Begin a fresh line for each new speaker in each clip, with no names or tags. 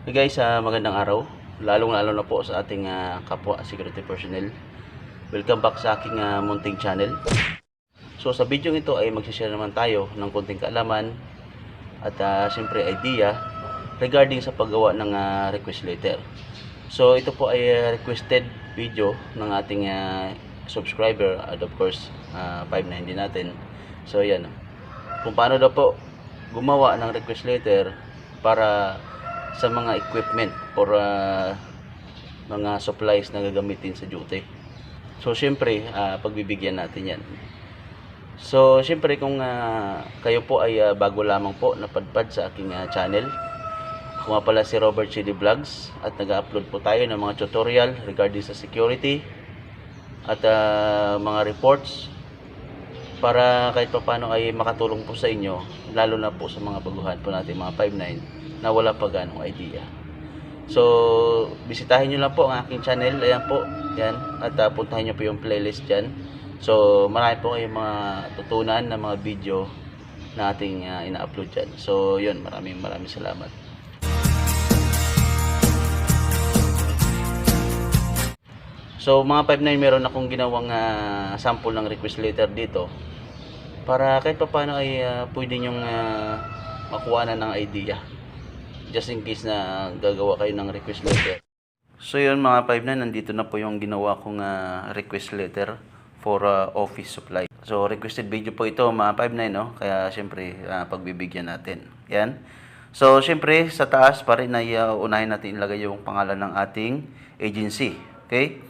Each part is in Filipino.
Hey guys, ah, magandang araw. Lalong lalo na po sa ating ah, kapwa security personnel. Welcome back sa aking ah, munting channel. So sa video ito ay magsishare naman tayo ng konting kaalaman at ah, siyempre idea regarding sa paggawa ng ah, request letter. So ito po ay requested video ng ating ah, subscriber at of course ah, 590 natin. So yan. Kung paano daw po gumawa ng request letter para sa mga equipment or ah, mga supplies na gagamitin sa duty. So, syempre, ah, pagbibigyan natin yan. So, syempre, kung ah, kayo po ay ah, bago lamang po napadpad sa aking ah, channel, ako pala si Robert Chidi Vlogs at nag-upload po tayo ng mga tutorial regarding sa security at ah, mga reports para kahit pa paano ay makatulong po sa inyo lalo na po sa mga baguhan po natin mga 5.9 na wala pa ganong idea. So bisitahin nyo lang po ang aking channel. Ayan po yan. At uh, puntahan nyo po yung playlist dyan. So marami po kayong mga tutunan na mga video na ating uh, ina-upload dyan. So yun maraming maraming salamat. So mga 5.9 meron akong ginawang ah, sample ng request letter dito para kahit pa paano ay ah, pwede nyong uh, makuha na ng idea just in case na gagawa kayo ng request letter. So yun mga 5.9 nandito na po yung ginawa kong ah, request letter for ah, office supply. So requested video po ito mga 5.9 no kaya syempre ah, pagbibigyan natin. Yan. So syempre sa taas pa rin ay ah, unahin natin ilagay yung pangalan ng ating agency. Okay?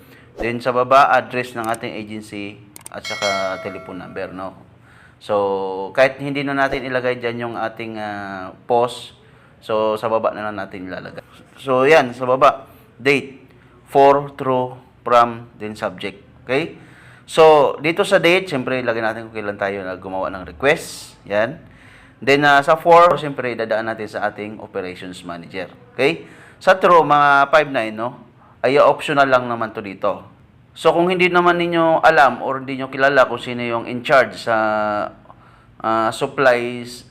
Then sa baba, address ng ating agency at saka telephone number, no? So, kahit hindi na natin ilagay dyan yung ating ah, post, so sa baba na lang natin ilalagay. So, yan, sa baba, date, for, through, from, then subject. Okay? So, dito sa date, siyempre, ilagay natin kung kailan tayo na gumawa ng request. Yan. Then, ah, sa for, siyempre, dadaan natin sa ating operations manager. Okay? Sa true, mga 5.9, no? ay optional lang naman to dito. So kung hindi naman ninyo alam or hindi nyo kilala kung sino yung in charge sa ah, supplies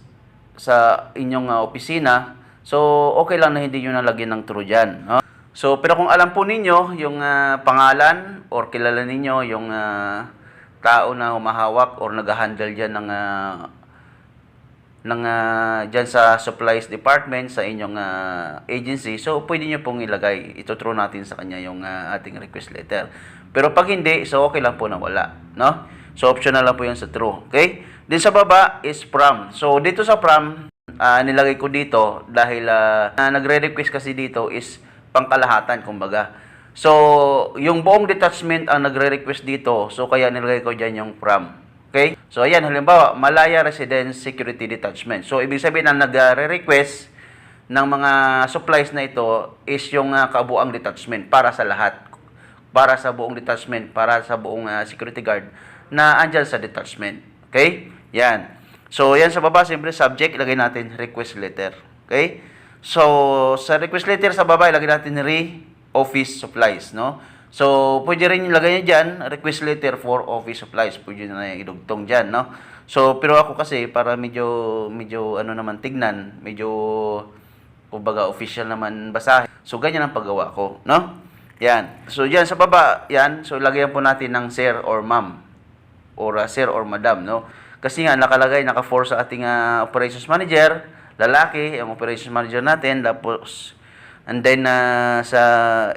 sa inyong ah, opisina, so okay lang na hindi nyo nalagyan ng true dyan. No? So pero kung alam po ninyo yung ah, pangalan or kilala ninyo yung ah, tao na humahawak or nag-handle dyan ng ah, ng uh, dyan sa supplies department sa inyong ah, agency. So pwede nyo pong ilagay ituturo natin sa kanya yung ah, ating request letter. Pero pag hindi so okay lang po na wala no? So optional lang po yan sa true okay? Din sa baba is from. So dito sa from ah, nilagay ko dito dahil ah, ah, nagre-request kasi dito is pangkalahatan kumbaga. So yung buong detachment ang nagre-request dito. So kaya nilagay ko dyan yung from Okay? So, ayan, halimbawa, Malaya Residence Security Detachment. So, ibig sabihin na nagre-request ng mga supplies na ito is yung uh, kabuang detachment para sa lahat. Para sa buong detachment, para sa buong ah, security guard na andyan sa detachment. Okay? Yan. So, yan sa baba, siyempre, subject, ilagay natin request letter. Okay? So, sa request letter sa baba, ilagay natin re-office supplies, no? So, pwede rin ilagay niyo dyan, request letter for office supplies. Pwede na yung idugtong dyan, no? So, pero ako kasi, para medyo, medyo, ano naman, tignan, medyo, kumbaga, official naman basahin. So, ganyan ang paggawa ko, no? Yan. So, dyan sa baba, yan. So, lagyan po natin ng sir or ma'am. Or uh, sir or madam, no? Kasi nga, nakalagay, naka-for sa ating uh, operations manager, lalaki, ang operations manager natin, tapos, And then uh, sa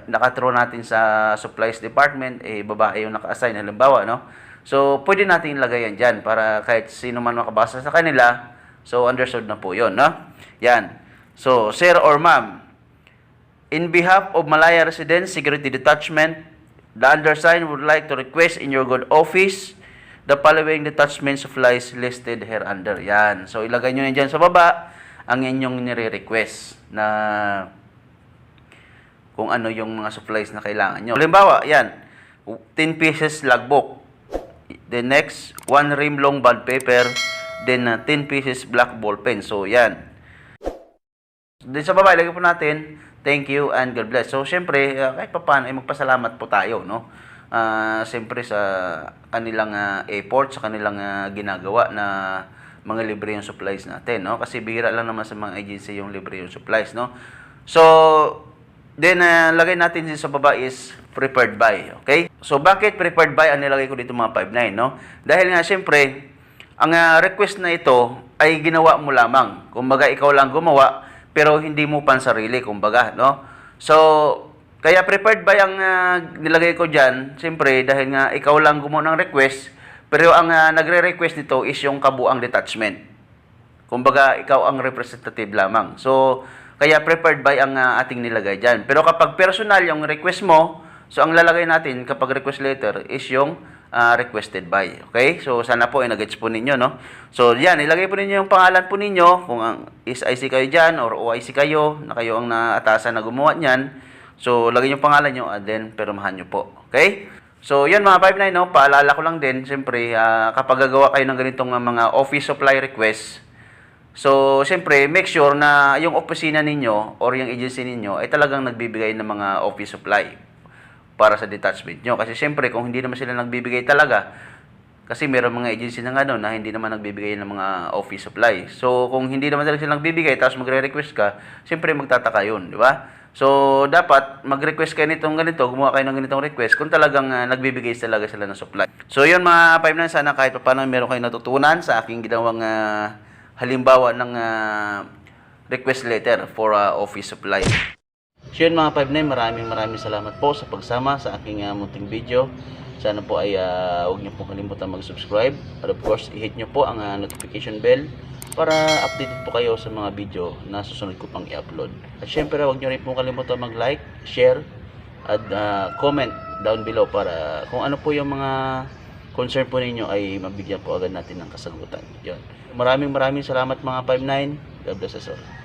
nakatro natin sa supplies department eh babae yung naka-assign halimbawa no. So pwede natin ilagay yan diyan para kahit sino man makabasa sa kanila so understood na po 'yon no. Yan. So sir or ma'am in behalf of Malaya Residence Security Detachment the undersigned would like to request in your good office the following detachment supplies listed here under. Yan. So ilagay niyo yan diyan sa baba ang inyong nire-request na kung ano yung mga supplies na kailangan nyo. Halimbawa, yan, 10 pieces logbook. The next, 1 rim long bond paper, then uh, 10 pieces black ball pen. So, yan. Then sa baba, ilagay po natin, thank you and God bless. So, syempre, uh, kahit pa paano, ay magpasalamat po tayo, no? Uh, syempre sa kanilang uh, effort, sa kanilang uh, ginagawa na mga libre yung supplies natin, no? Kasi bihira lang naman sa mga agency yung libre yung supplies, no? So, then uh, lagay natin din sa baba is prepared by. Okay? So, bakit prepared by ang nilagay ko dito mga 5.9, no? Dahil nga, syempre, ang uh, request na ito ay ginawa mo lamang. Kumbaga, ikaw lang gumawa, pero hindi mo pansarili, kumbaga, no? So, kaya prepared by ang uh, nilagay ko dyan, syempre, dahil nga ikaw lang gumawa ng request, pero ang uh, nagre-request nito is yung kabuang detachment. Kumbaga, ikaw ang representative lamang. So, kaya prepared by ang uh, ating nilagay dyan. Pero kapag personal yung request mo, so ang lalagay natin kapag request letter is yung uh, requested by. Okay? So, sana po ay nag-gets po ninyo, no? So, yan, ilagay po ninyo yung pangalan po ninyo, kung ang is IC kayo dyan or OIC kayo, na kayo ang naatasan na gumawa niyan. So, lagay yung pangalan nyo and then permahan nyo po. Okay? So, yan mga 59, no? Paalala ko lang din, siyempre, ah, kapag gagawa kayo ng ganitong ah, mga office supply request, So, siyempre, make sure na yung opisina ninyo or yung agency ninyo ay talagang nagbibigay ng mga office supply para sa detachment nyo. Kasi siyempre, kung hindi naman sila nagbibigay talaga, kasi meron mga agency na ano, na hindi naman nagbibigay ng mga office supply. So, kung hindi naman talaga sila nagbibigay, tapos magre-request ka, siyempre magtataka yun, di ba? So, dapat mag-request kayo nitong ganito, gumawa kayo ng ganitong request kung talagang ah, nagbibigay talaga sila ng supply. So, yun mga 5 na sana kahit pa paano meron kayong natutunan sa aking ginawang ah, halimbawa ng ah, request letter for ah, office supply. So yun mga 5 maraming maraming salamat po sa pagsama sa aking ah, munting video. Sana po ay ah, huwag niyo po kalimutan mag-subscribe. At of course, i-hit niyo po ang ah, notification bell para updated po kayo sa mga video na susunod ko pang i-upload. At syempre, huwag niyo rin po kalimutan mag-like, share, at ah, comment down below para kung ano po yung mga concern po ninyo ay mabigyan po agad natin ng kasagutan. Yun. Maraming maraming salamat mga 59. God bless us all.